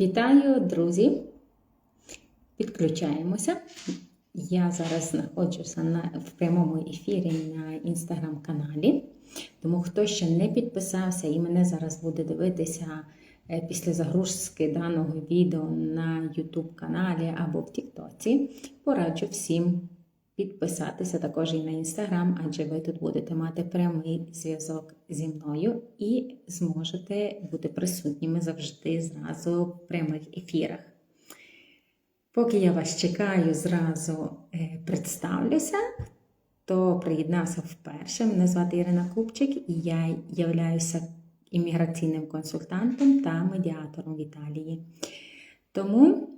Вітаю, друзі! Підключаємося. Я зараз знаходжуся на, в прямому ефірі на інстаграм-каналі. Тому хто ще не підписався і мене зараз буде дивитися е, після загрузки даного відео на YouTube каналі або в Тіктоці, пораджу всім підписатися також і на інстаграм, адже ви тут будете мати прямий зв'язок зі мною і зможете бути присутніми завжди зразу в прямих ефірах. Поки я вас чекаю, зразу е, представлюся, хто приєднався вперше. Мене звати Ірина Купчик, і я являюся імміграційним консультантом та медіатором в Італії. Тому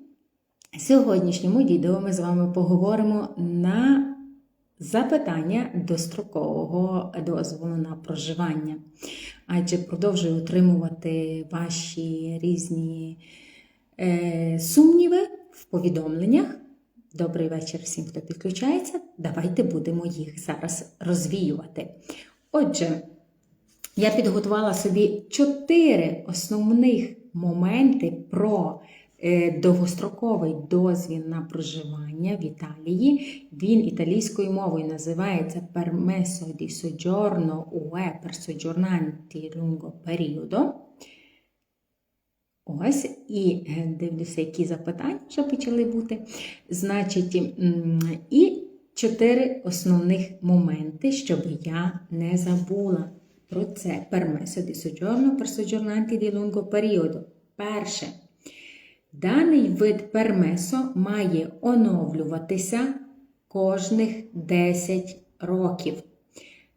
в сьогоднішньому відео ми з вами поговоримо на запитання дострокового дозволу на проживання. Адже продовжую отримувати ваші різні е, сумніви в повідомленнях. Добрий вечір всім, хто підключається. Давайте будемо їх зараз розвіювати. Отже, я підготувала собі чотири основних моменти про довгостроковий дозвіл на проживання в Італії. Він італійською мовою називається Permesso di soggiorno UE per soggiornanti lungo periodo. Ось, і е, дивлюся, які запитання вже почали бути. Значить, і чотири основних моменти, щоб я не забула про це. Permesso di soggiorno per soggiornanti di lungo periodo. Перше. Даний вид пермесо має оновлюватися кожних 10 років.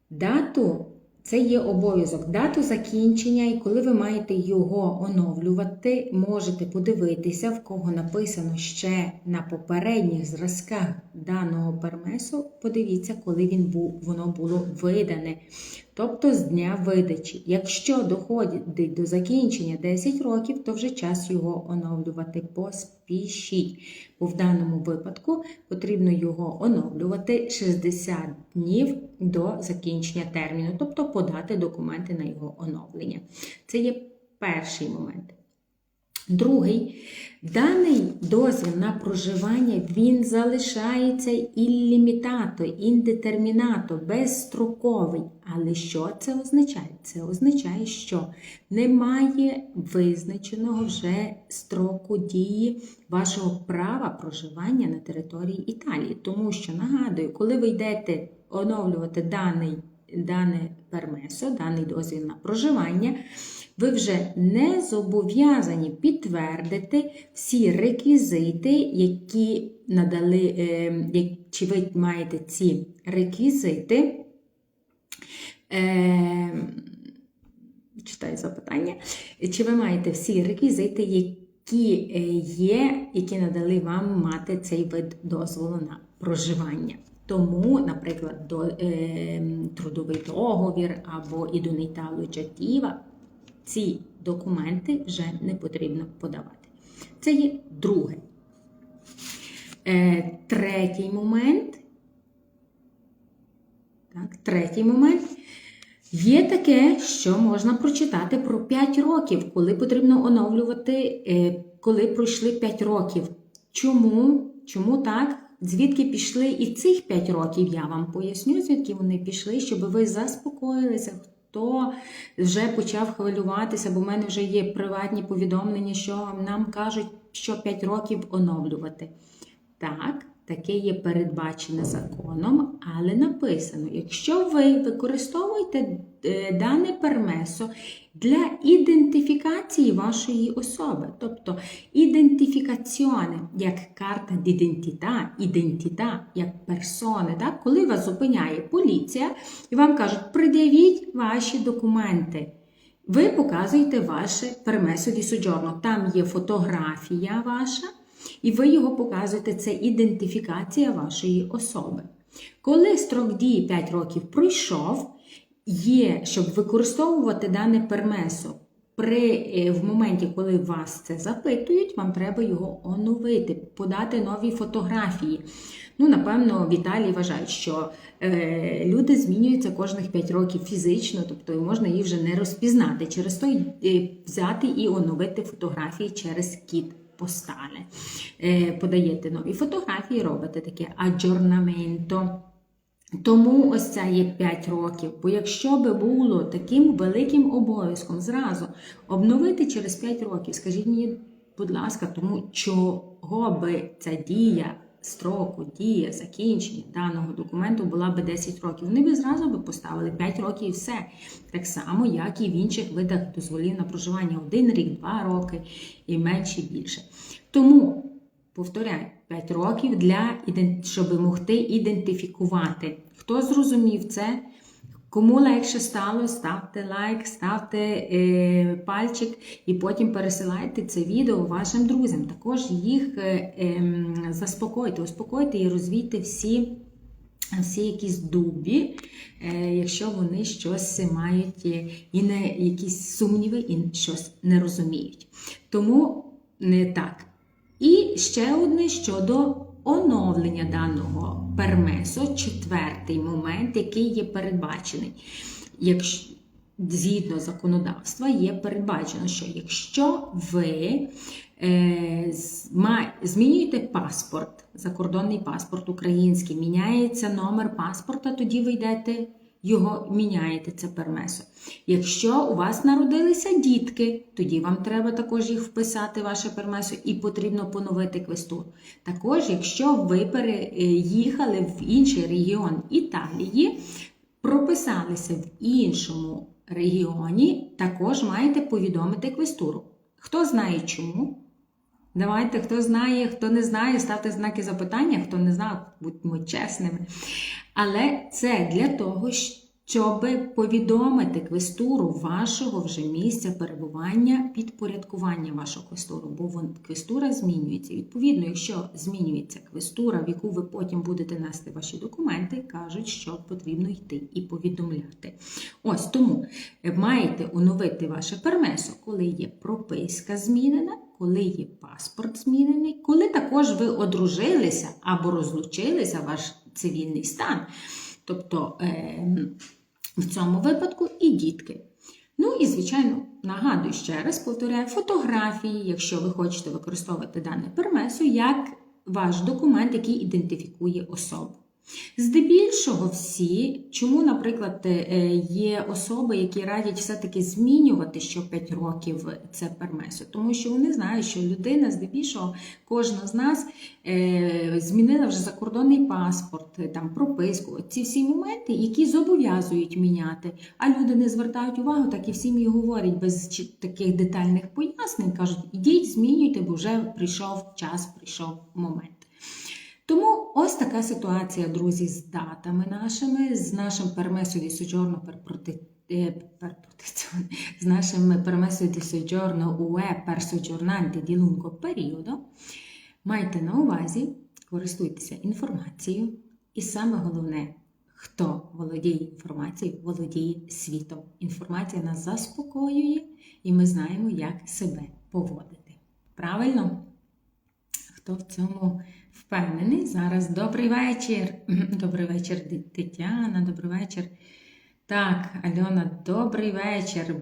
Дату це є обов'язок. Дату закінчення, і коли ви маєте його оновлювати, можете подивитися, в кого написано ще на попередніх зразках даного пермесу. Подивіться, коли він був, воно було видане. Тобто з дня видачі. Якщо доходить до закінчення 10 років, то вже час його оновлювати. Поспішіть. Бо в даному випадку потрібно його оновлювати 60 днів до закінчення терміну, тобто подати документи на його оновлення. Це є перший момент. Другий, даний дозвіл на проживання він залишається іллімітато, індетермінато, безстроковий. Але що це означає? Це означає, що немає визначеного вже строку дії вашого права проживання на території Італії. Тому що, нагадую, коли ви йдете оновлювати даний, дане пермесо, даний дозвіл на проживання, ви вже не зобов'язані підтвердити всі реквізити, які надали, е, чи ви маєте ці реквізити. Е, Читаю запитання. Чи ви маєте всі реквізити, які е, є, які надали вам мати цей вид дозволу на проживання? Тому, наприклад, до, е, трудовий договір або ідуніталу джатіва, ці документи вже не потрібно подавати. Це є друге. Е, третій момент. Так, третій момент. Є таке, що можна прочитати про 5 років, коли потрібно оновлювати, е, коли пройшли 5 років. Чому? Чому так? Звідки пішли і цих 5 років, я вам поясню, звідки вони пішли, щоб ви заспокоїлися, хто вже почав хвилюватися, бо в мене вже є приватні повідомлення, що нам кажуть, що 5 років оновлювати. Так, таке є передбачене законом, але написано: якщо ви використовуєте е, дане пермесо для ідентифікації вашої особи, тобто ідентифікаціоне як карта d'identità, ідентита як персони, так? коли вас зупиняє поліція і вам кажуть, пред'явіть ваші документи. Ви показуєте ваше пермесо ді соджорно. Там є фотографія ваша, і ви його показуєте. Це ідентифікація вашої особи. Коли строк дії 5 років пройшов, є, щоб використовувати дане пермесо при, е, в моменті, коли вас це запитують, вам треба його оновити, подати нові фотографії. Ну, напевно, в Італії вважають, що е, люди змінюються кожних 5 років фізично, тобто можна їх вже не розпізнати. Через то е, взяти і оновити фотографії через кіт. Постале. Е, подаєте нові фотографії, робите таке аджорнаменто. Тому ось це є 5 років. Бо якщо би було таким великим обов'язком зразу обновити через 5 років, скажіть мені, будь ласка, тому чого би ця дія строку, дія закінчення даного документу була би 10 років. Вони б зразу би поставили 5 років і все. Так само, як і в інших видах дозволів на проживання. Один рік, два роки і менше і більше. Тому. Повторяю, 5 років для щоб могти ідентифікувати. Хто зрозумів це? Кому легше стало, ставте лайк, ставте е, пальчик і потім пересилайте це відео вашим друзям. Також їх е, ем, заспокойте, успокойте і розвійте всі, всі якісь дубі, е, якщо вони щось мають е, і не якісь сумніви, і щось не розуміють. Тому не так. І ще одне щодо оновлення даного пермесу, четвертий момент, який є передбачений. Якщо згідно законодавства є передбачено, що якщо ви е, змінюєте паспорт, закордонний паспорт український, міняється номер паспорта, тоді ви йдете його міняєте це пермесо. Якщо у вас народилися дітки, тоді вам треба також їх вписати, ваше пермесо, і потрібно поновити квестуру. Також, якщо ви переїхали в інший регіон Італії, прописалися в іншому регіоні, також маєте повідомити квестуру. Хто знає чому? Давайте, хто знає, хто не знає, ставте знаки запитання, хто не знає, будьмо чесними. Але це для того, щоб повідомити квестуру вашого вже місця перебування, підпорядкування вашого квестуру, бо квестура змінюється. Відповідно, якщо змінюється квестура, в яку ви потім будете нести ваші документи, кажуть, що потрібно йти і повідомляти. Ось тому маєте оновити ваше пермесо, коли є прописка змінена, коли є паспорт змінений, коли також ви одружилися або розлучилися ваш цивільний стан. Тобто е, в цьому випадку і дітки. Ну і, звичайно, нагадую ще раз, повторяю, фотографії, якщо ви хочете використовувати дане пермесо, як ваш документ, який ідентифікує особу. Здебільшого всі, чому, наприклад, е, є особи, які радять все-таки змінювати що 5 років це пермесо, тому що вони знають, що людина, здебільшого, кожна з нас е, змінила вже закордонний паспорт, е, там прописку. Ці всі моменти, які зобов'язують міняти. А люди не звертають увагу, так і всім і говорять без таких детальних пояснень. кажуть, ідіть, змінюйте, бо вже прийшов час, прийшов момент. Тому ось така ситуація, друзі, з датами нашими, з нашим пермесо di soggiorno per prote- е, з нашим пермесо di soggiorno UE per soggiornanti di lungo. Майте на увазі, користуйтеся інформацією, і саме головне, хто володіє інформацією, володіє світом. Інформація нас заспокоює, і ми знаємо, як себе поводити. Правильно? Хто в цьому впевнений? Зараз добрий вечір. Добрий вечір, Тетяна, добрий вечір. Так, Альона, добрий вечір.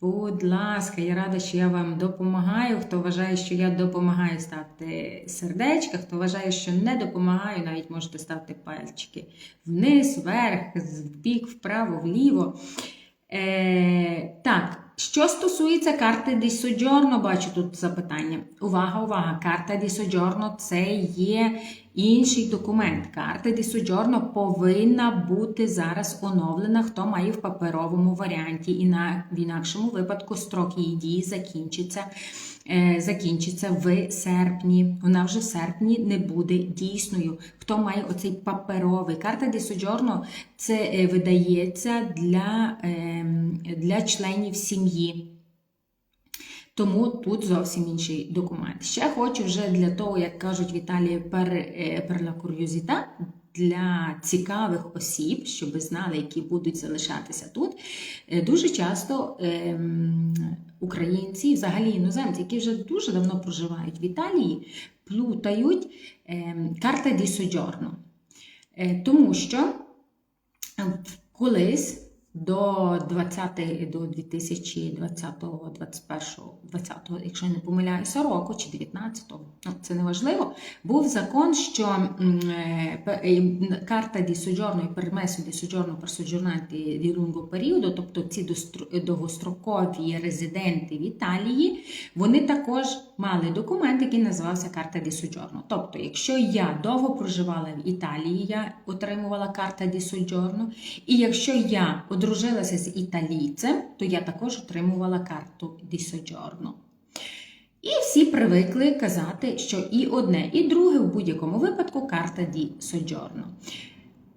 Будь ласка, я рада, що я вам допомагаю. Хто вважає, що я допомагаю, ставте сердечка. Хто вважає, що не допомагаю, навіть можете ставити пальчики вниз, вверх, в бік, вправо, вліво. Е, так, що стосується карти Ді Соджорно, бачу тут запитання. Увага, увага! Карта Ді Соджорно це є інший документ. Карта Ді Соджорно повинна бути зараз оновлена, хто має в паперовому варіанті, і на, в інакшому випадку строк її дії закінчиться. Е, Закінчиться в серпні. Вона вже в серпні не буде дійсною. Хто має оцей паперовий карта Ді це е, видається для, ем, для членів сім'ї. Тому тут зовсім інший документ. Ще хочу вже для того, як кажуть в Італії, пер, е, per la curiosità, для цікавих осіб, щоб знали, які будуть залишатися тут. Е, Дуже часто ем, українці, взагалі іноземці, які вже дуже давно проживають в Італії, плутають ем, карта ді соджорно. Е, Тому що е, колись до 20 до 2020 21 20 якщо не помиляюся, року чи 19-го, ну, це не важливо, був закон, що е, е, карта soggiorno і di soggiorno per soggiornanti di lungo тобто ці довгострокові резиденти в Італії, вони також мали документ, який називався карта di soggiorno. Тобто, якщо я довго проживала в Італії, я отримувала карта di soggiorno, і якщо я одружилася з італійцем, то я також отримувала карту di. І всі привикли казати, що і одне, і друге в будь-якому випадку карта di soggiorno.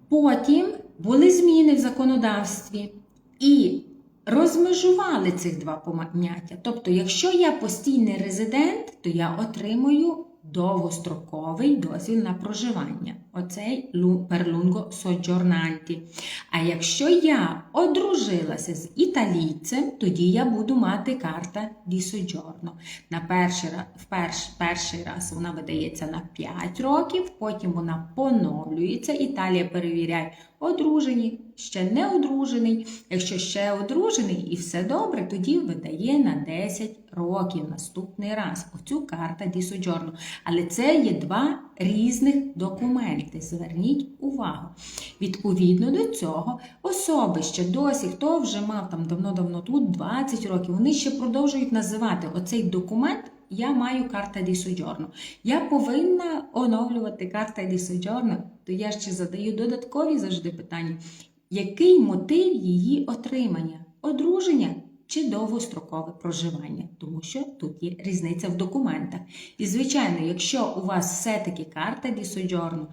Потім були зміни в законодавстві і розмежували цих два поняття. Тобто, якщо я постійний резидент, то я отримую довгостроковий дозвіл на проживання. Оцей lungo soggiornanti. А якщо я одружилася з італійцем, тоді я буду мати карта di soggiorno. На перший, в перш, перший раз вона видається на 5 років, потім вона поновлюється. Італія перевіряє, одружені, ще не одружений. Якщо ще одружений і все добре, тоді видає на 10 років наступний раз. Оцю карта soggiorno. Але це є два різних документи. Зверніть увагу. Відповідно до цього, особи ще досі, хто вже мав там давно-давно тут 20 років, вони ще продовжують називати оцей документ. Я маю карта di. Я повинна оновлювати карта soggiorno, то я ще задаю додаткові завжди питання. Який мотив її отримання? Одруження чи довгострокове проживання? Тому що тут є різниця в документах. І, звичайно, якщо у вас все-таки карта soggiorno,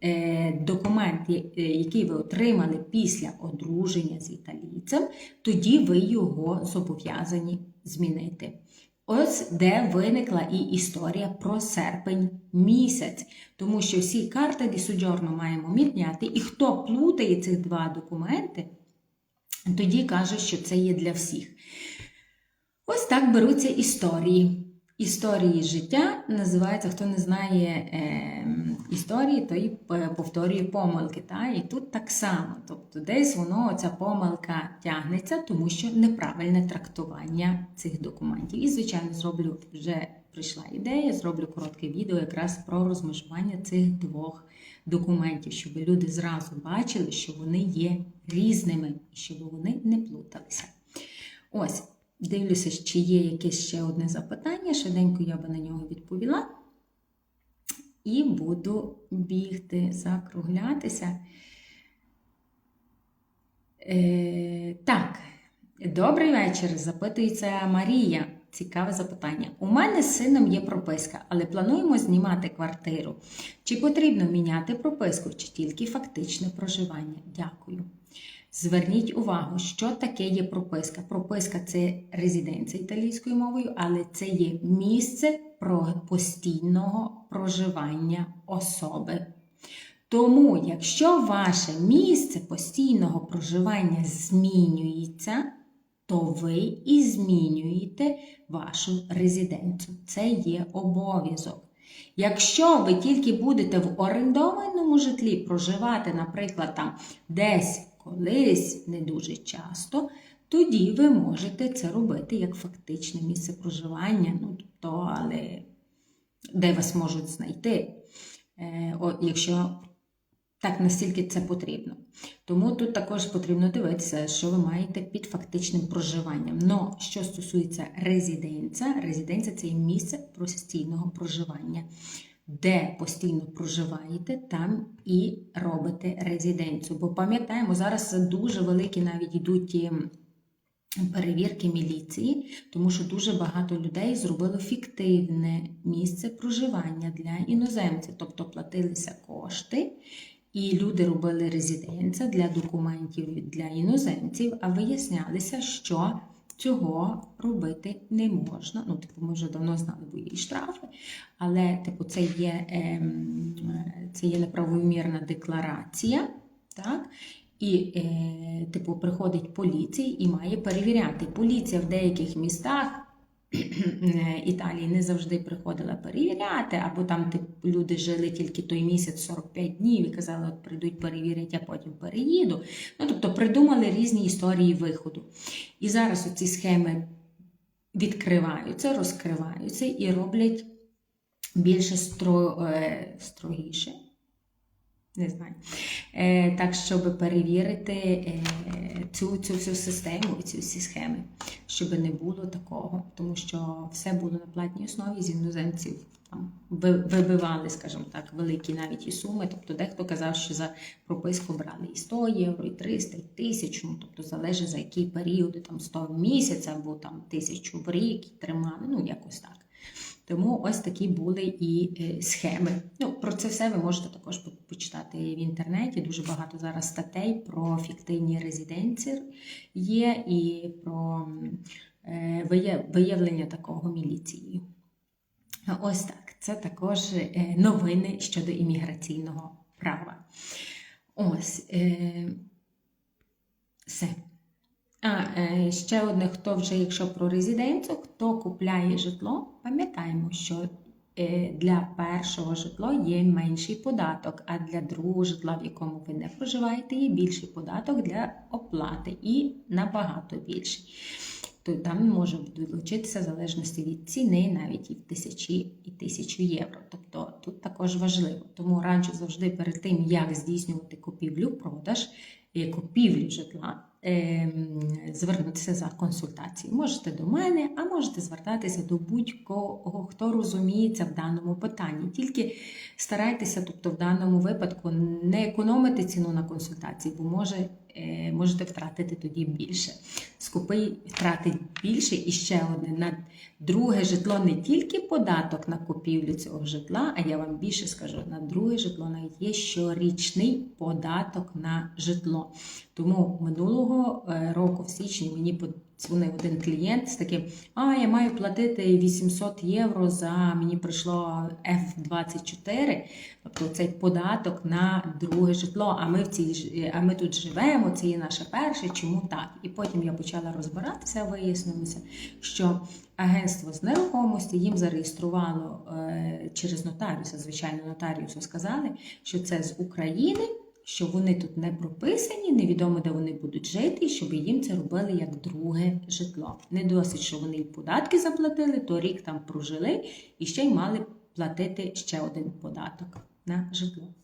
е, документ, е, який ви отримали після одруження з італійцем, тоді ви його зобов'язані змінити. Ось де виникла і історія про серпень місяць, тому що всі карти дісуджорно маємо міняти, і хто плутає цих два документи, тоді каже, що це є для всіх. Ось так беруться історії. Історії життя називається, хто не знає е, історії, той п- повторює помилки. Та? І тут так само. Тобто десь воно, ця помилка тягнеться, тому що неправильне трактування цих документів. І, звичайно, зроблю вже прийшла ідея, зроблю коротке відео якраз про розмежування цих двох документів, щоб люди зразу бачили, що вони є різними і щоб вони не плуталися. Ось. Дивлюся, чи є якесь ще одне запитання. Швиденько я би на нього відповіла. І буду бігти, закруглятися. Е, так, добрий вечір. Запитується Марія. Цікаве запитання. У мене з сином є прописка, але плануємо знімати квартиру. Чи потрібно міняти прописку, чи тільки фактичне проживання? Дякую. Зверніть увагу, що таке є прописка. Прописка це резиденція італійською мовою, але це є місце постійного проживання особи. Тому, якщо ваше місце постійного проживання змінюється, то ви і змінюєте вашу резиденцію. Це є обов'язок. Якщо ви тільки будете в орендованому житлі проживати, наприклад, там десь колись не дуже часто, тоді ви можете це робити як фактичне місце проживання, ну тобто, але де вас можуть знайти, е, якщо так настільки це потрібно. Тому тут також потрібно дивитися, що ви маєте під фактичним проживанням. Но що стосується резиденція, резиденція це є місце постійного проживання. Де постійно проживаєте, там і робите резиденцію. Бо пам'ятаємо, зараз дуже великі навіть йдуть ем, перевірки міліції, тому що дуже багато людей зробило фіктивне місце проживання для іноземців, тобто платилися кошти. І люди робили резиденція для документів для іноземців, а вияснялося, що цього робити не можна. Ну, типу, ми вже давно знали, бо є і штрафи, але типу, це є, е, це є неправомірна декларація. Так? І, е, типу, приходить поліція і має перевіряти. Поліція в деяких містах Італії не завжди приходила перевіряти, або там типу, люди жили тільки той місяць 45 днів і казали, от прийдуть перевірять, а потім переїду. Ну, тобто придумали різні історії виходу. І зараз оці схеми відкриваються, розкриваються і роблять більше стро, е, строгіше. Не знаю. Е, так, щоб перевірити е, цю, цю всю систему і ці всі схеми, щоб не було такого, тому що все було на платній основі з іноземців. Там вибивали, скажімо так, великі навіть і суми. Тобто дехто казав, що за прописку брали і 100 євро, і 300, і 1000, ну, тобто залежить за який період, там 100 в місяць або там 1000 в рік і тримали, ну якось так. Тому ось такі були і е, схеми. Ну, про це все ви можете також почитати в інтернеті. Дуже багато зараз статей про фіктивні резиденції є і про е, вия- виявлення такого міліцією. Ось так. Це також е, новини щодо імміграційного права. Ось. Все. А ще одне, хто вже, якщо про резиденцію, хто купляє житло, пам'ятаємо, що е, для першого житла є менший податок, а для другого житла, в якому ви не проживаєте, є більший податок для оплати і набагато більший. То там може долучитися в залежності від ціни, навіть і в тисячі і тисячу євро. Тобто тут також важливо. Тому раджу завжди перед тим, як здійснювати купівлю-продаж, е, купівлю житла, звернутися за консультацією. Можете до мене, а можете звертатися до будь-кого, хто розуміється в даному питанні. Тільки старайтеся, тобто в даному випадку, не економити ціну на консультації, бо може, можете втратити тоді більше. Скупий втратить більше і ще одне на друге житло не тільки податок на купівлю цього житла, а я вам більше скажу, на друге житло навіть є щорічний податок на житло. Тому минулого е, року, в січні, мені подзвонив один клієнт з таким: а я маю платити 800 євро за мені прийшло F24, тобто цей податок на друге житло. А ми в цій а ми тут живемо, це є наше перше. Чому так? І потім я почала розбиратися, вияснилося, що агентство з нерухомості їм зареєструвало е, через нотаріуса, звичайно, нотаріусу сказали, що це з України. Що вони тут не прописані, невідомо де вони будуть жити, і щоб їм це робили як друге житло. Не досить, що вони і податки заплатили, то рік там прожили і ще й мали платити ще один податок на житло.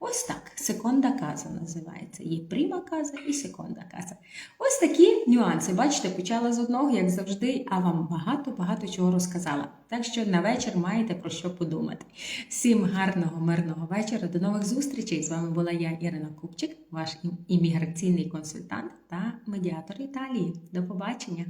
Ось так, секонда каза називається. Є пріма каза і секонда каза. Ось такі нюанси. Бачите, почала з одного, як завжди, а вам багато-багато чого розказала. Так що на вечір маєте про що подумати. Всім гарного, мирного вечора. До нових зустрічей. З вами була я, Ірина Купчик, ваш імміграційний консультант та медіатор Італії. До побачення!